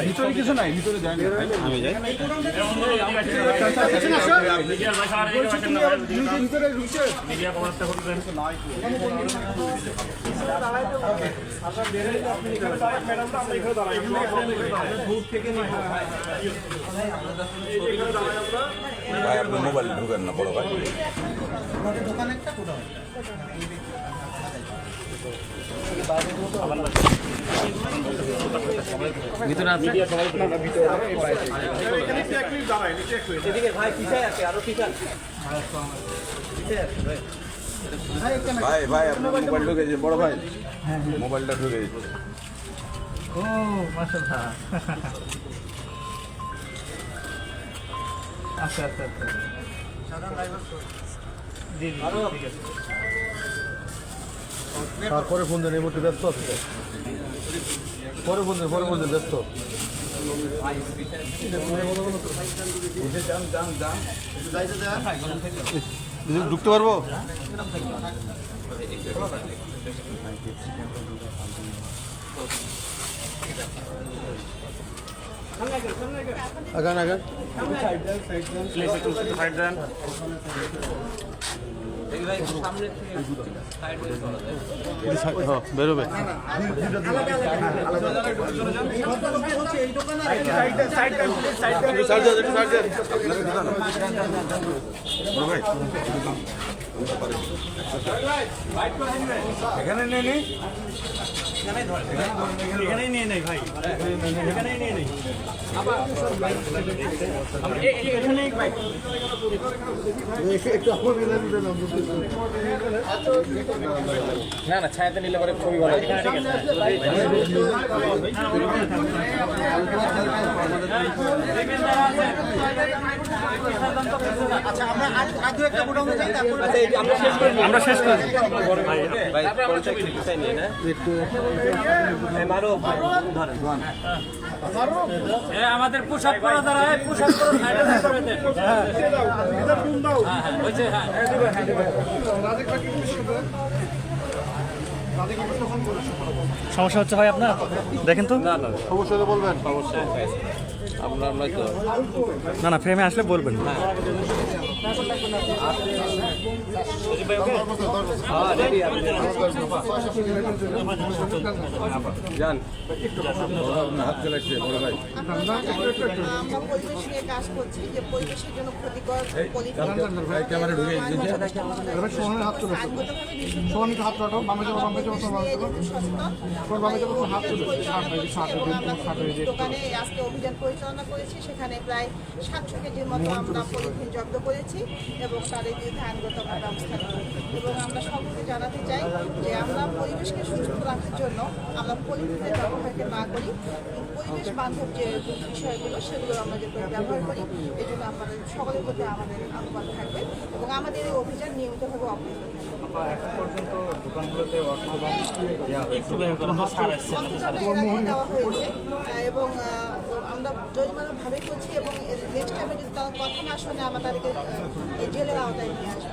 ভিতরে কিছু নাই ভিতরে যায় না আমি যাই ভিতরে ভাই আপনি মোবাইল ঢুকেন না, বড় ভাই। দোকানেরটা কোথাও ভাই ভাই, আপনার মোবাইল ঢুকেছে বড় ভাই। মোবাইলটা ঢুকে গেছে। ও আচ্ছা আচ্ছা আচ্ছা। জি জি, ঠিক আছে। তারপরে ফোন দেন এই মুহূর্তে ব্যস্ত আছে। পরে ফোন দেন পরে ফোন দেন ব্যস্ত। ঢুকতে পারব? আগান আগান। বেরোবে এখানে নেই এখানেই নিয়ে নেই ভাই। এখানেই নিয়ে নেই। আমরা এ- এ- এখানেই ভাই। একটু আমার মিলাই দিবেন না না ছায়াতে নিলে পরে ছবি ভালো আচ্ছা আমরা তারপর আমরা শেষ করি আমরা শেষ করি ভাই ছবি দিতে নিয়ে না? এ আমাদের পোশাক পরা দ্বারা পোশাক পরা সাইডে করে দেন হ্যাঁ হ্যাঁ হ্যাঁ। সমস্যা হচ্ছে ভাই আপনার? দেখেন তো। না বলবেন না। না ফ্রেমে আসলে বলবেন। হাত চালাচ্ছে বড় ভাই আমরা পরিবেশ নিয়ে কাজ করছি যে পরিবেশের জন্য আজকে অভিযান পরিচালনা করেছি সেখানে প্রায় সাতশো কেজির মতো আমরা পলিথিন জব্দ করেছি এবং তাদের বিরুদ্ধে আইনগত ব্যবস্থা এবং আমরা সকলকে জানাতে চাই যে আমরা পরিবেশকে সুস্থ রাখার জন্য আমরা পলিথিনের ব্যবহারকে না করি এবং পরিবেশ বান্ধব যে বিষয়গুলো সেগুলো আমরা যাতে ব্যবহার করি এই জন্য আমাদের সকলের প্রতি আমাদের আহ্বান থাকবে এবং আমাদের এই অভিযান নিয়মিতভাবে অব্যাহত জায়গায় দেওয়া হয়েছে। এবং আমরা জরিমানা ভাবে করছি এবং নেক্সট টাইমে যদি তারা কথা না শুনে আমরা তাদেরকে এই জেলের আওতায় নিয়ে আসব।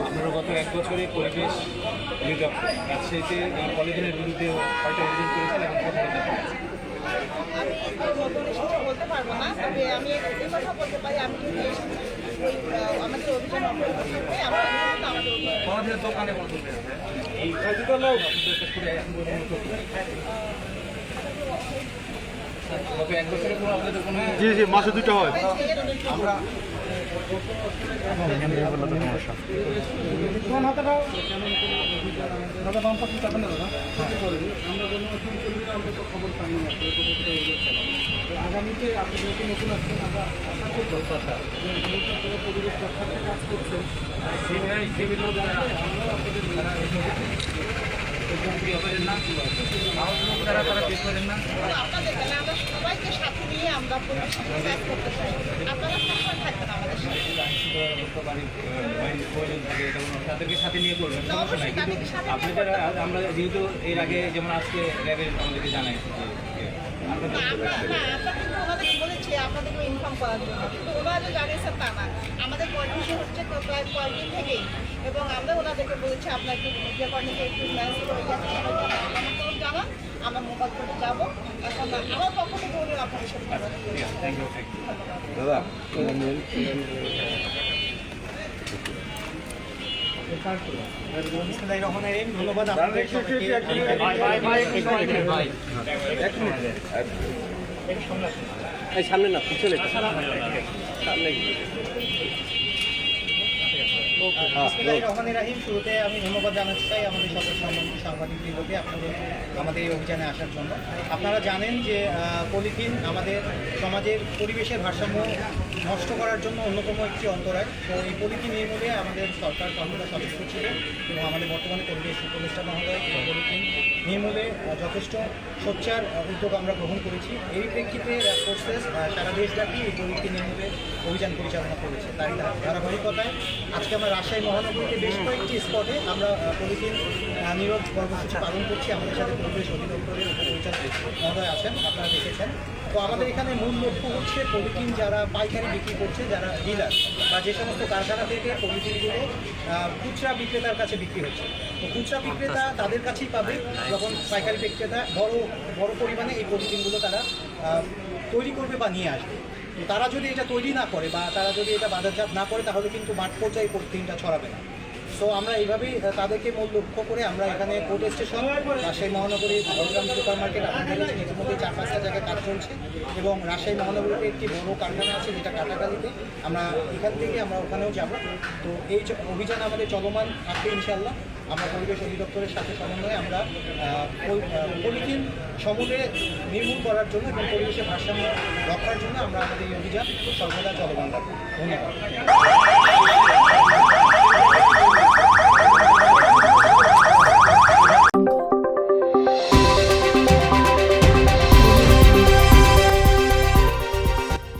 আপনারা গত এক বছরে পরিবেশ বিভাগ রাজশাহীতে এই পলিথিনের বিরুদ্ধে কয়টা অভিযান করেছেন এবং কোথায় আমি নতুন এসেছি বলতে পারব না তবে আমি এই কথা বলতে পারি। আমি আমাদের অভিযান আমরা আমাদের দোকানে এই কোনো জি জি মাসে দুটো হয়। আমরা আগামীতে আপনি যেহেতু নতুন আসছেন আমরা আশা করব পরিবেশ রক্ষাতে কাজ করছেন আপনাদের কেন আমরা সবাইকে সাথে নিয়ে আমরা করতে চাই আপনারা থাকবেন আমাদের তাদেরকে সাথে নিয়ে করবেন। সমস্যা নাই কিন্তু তাদেরকে আপনি যারা আমরা যেহেতু এর আগে যেমন আজকে র্যাবের আমাদেরকে জানাই যে ওনাদেরকে বলেছি আপনাদেরকে ইনফর্ম করার জন্য। কিন্তু ওনারা যে জানিয়েছে তা না। আমাদের পলিটিশন হচ্ছে তো প্রায় কয়েকদিন থেকেই। এবং আমরা ওনাদেরকে বলেছি আপনার একটু মিডিয়া কর্মীকে একটু ম্যানেজ করে যাচ্ছে জানান। আমরা মোবাইল করে যাব। এখন আমার পক্ষ থেকে উনি আপনাদের সাথে দাদা ধন্যবাদ। আপনাদের সামনে না পিছনে। রহমান রাহিম শুরুতে আমি ধন্যবাদ জানাতে চাই আমাদের সকল সম্মানিত সাংবাদিকবৃন্দকে আপনাদের আমাদের এই অভিযানে আসার জন্য। আপনারা জানেন যে পলিথিন আমাদের সমাজের পরিবেশের ভারসাম্য নষ্ট করার জন্য অন্যতম একটি অন্তরায়। তো এই পলিথিন নির্মূলে আমাদের সরকার কর্মরা সদস্য ছিল এবং আমাদের বর্তমানে পরিবেশ উপদেষ্টা মহোদয় পলিথিন নির্মূলে যথেষ্ট সোচ্চার উদ্যোগ আমরা গ্রহণ করেছি। এই প্রেক্ষিতে ফোর্সেস সারা দেশব্যাপী এই পলিথিন নির্মূলে অভিযান পরিচালনা করেছে। তাই ধারা- ধারাবাহিকতায় আজকে আমরা রাজশাহী মহানগরীতে বেশ কয়েকটি স্পটে আমরা প্রতিদিন নিরোধ কর্মসূচি পালন করছি। আমাদের সাথে পরিবেশ অধিদপ্তরের উপপরিচালক মহোদয় আছেন, আপনারা দেখেছেন। তো আমাদের এখানে মূল লক্ষ্য হচ্ছে পলিথিন যারা পাইকারি বিক্রি করছে, যারা ডিলার বা যে সমস্ত কারখানা থেকে পলিথিনগুলো খুচরা বিক্রেতার কাছে বিক্রি হচ্ছে। তো খুচরা বিক্রেতা তাদের কাছেই পাবে যখন পাইকারি বিক্রেতা বড় বড় পরিমাণে এই পলিথিনগুলো তারা তৈরি করবে বা নিয়ে আসবে। তারা যদি এটা তৈরি না করে বা তারা যদি এটা বাজারজাত না করে, তাহলে কিন্তু মাঠ পর্যায়ে পলিথিনটা ছড়াবে না। সো আমরা এইভাবেই তাদেরকে মূল লক্ষ্য করে আমরা এখানে কোর্ট স্টেশন রাজশাহী মহানগরী বলরাম সুপার মার্কেট আপনি দেখেছেন ইতিমধ্যে চার পাঁচটা জায়গায় কাজ চলছে এবং রাজশাহী মহানগরীতে একটি বড় কারখানা আছে, যেটা কাটাকালিতে আমরা এখান থেকে আমরা ওখানেও যাব। তো এই অভিযান আমাদের চলমান থাকবে ইনশাল্লাহ আমরা পরিবেশ অধিদপ্তরের সাথে সমন্বয়ে আমরা পলিথিন সমূলে নির্মূল করার জন্য এবং পরিবেশের ভারসাম্য রক্ষার জন্য আমরা আমাদের এই অভিযান সর্বদা চলমান রাখব ধন্যবাদ।